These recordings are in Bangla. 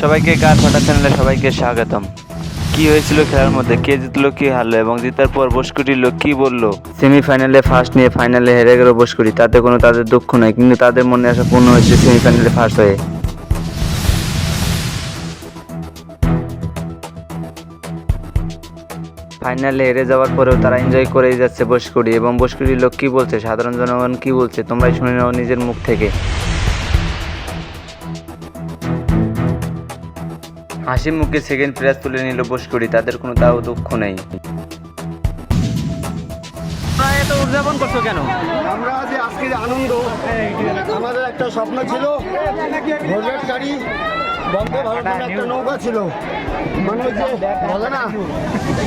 সবাইকে কার ফাটা চ্যানেলে সবাইকে স্বাগতম। কি হয়েছিল খেলার মধ্যে? কে জিতলো, কি হারলো, এবং জিতার পর বসকুটির লোক কি বলল, সেমিফাইনালে ফার্স্ট নিয়ে ফাইনালে হেরে গেল বসকুটি। তাতে কোনো তাদের দুঃখ নয় কিন্তু তাদের মনে আসা পূর্ণ হয়েছে সেমিফাইনালে ফার্স্ট হয়ে। ফাইনালে হেরে যাওয়ার পরেও তারা এনজয় করেই যাচ্ছে বসকুড়ি এবং বসকুড়ির লোক কি বলছে, সাধারণ জনগণ কি বলছে? তোমরাই শুনে নাও নিজের মুখ থেকে। হাসি মুখে সেকেন্ড প্রাইজ তুলে নিল বসকুড়ি তাদের কোনো তাও দুঃখ নেই। এত উদযাপন করছ কেন? আমরা যে আজকের আনন্দ আমাদের একটা স্বপ্ন ছিল ভোটের গাড়ি বন্দে ভারত একটা নৌকা ছিল। মানে যে বলে না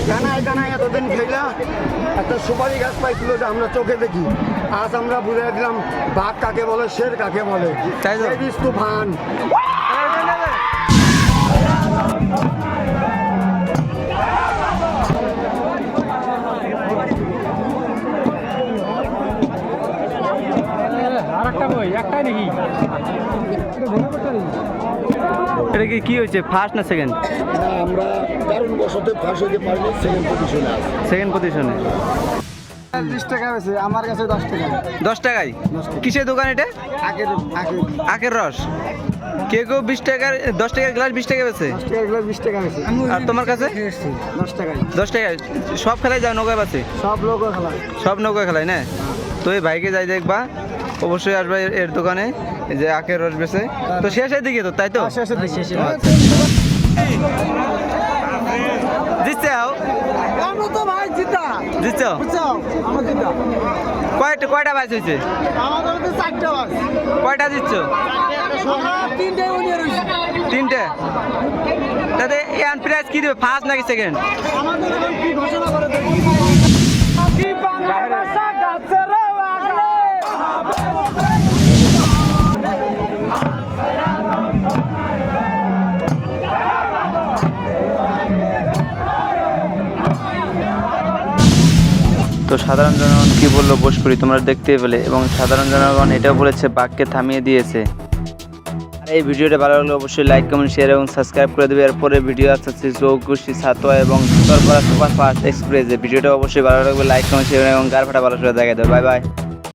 জানায় জানায় এতদিন খেলা একটা সুপারি গাছ পাইছিল যে আমরা চোখে দেখি। আজ আমরা বুঝে দিলাম বাঘ কাকে বলে শের কাকে বলে? তাই তো? এই বীজ তুফান এটা কি কি হয়েছে ফার্স্ট না সেকেন্ড না আমরা কারণ বসতে ফাঁস হইতে পারিনি সেকেন্ড পজিশনে আছে সেকেন্ড পজিশনে বিশ টাকা আছে আমার কাছে দশ টাকা। দশ টাকায়? কিসের দোকান এটা? আগে আখের। রস। কেউ কেউ বিশ টাকার দশ টাকার গ্লাস বিশ টাকা বেছে বিশ টাকা আর তোমার কাছে? দশ টাকায়। দশ সব খেলায় যাও নৌকা বাসে? সব লোক খেলা। সব নৌকা খেলায় না? তো এই ভাইকে যাই দেখবা অবশ্যই আসবে এর- দোকানে যে আখের রস বেছে তো শেষের দিকে তো তাই তো জিতছে আমরা তো ভাই জিতা জিতছ বুঝছ আমরা জিতা কয়টা কয়টা বাস হয়েছে আমাদের তো চারটা বাস কয়টা জিতছ তিনটে তাতে এন প্রাইজ কি দেবে ফার্স্ট নাকি সেকেন্ড আমাদের কি ঘোষণা করে দেখি তো সাধারণ জনগণ কি বলল বোস করি, তোমরা দেখতে পেলে এবং সাধারণ জনগণ এটাও বলেছে, বাঘকে থামিয়ে দিয়েছে। আর এই ভিডিওটা ভালো লাগলে অবশ্যই লাইক কমেন্ট শেয়ার এবং সাবস্ক্রাইব করে দেবে। এরপরে ভিডিও আসছে চৌকুশি সাতোয়া এবং সুপার সুপার ফাস্ট এক্সপ্রেস। ভিডিওটা অবশ্যই ভালো লাগবে লাইক কমেন্ট শেয়ার এবং গার ফাটা ভালো করে দেখা দেবে বাই বাই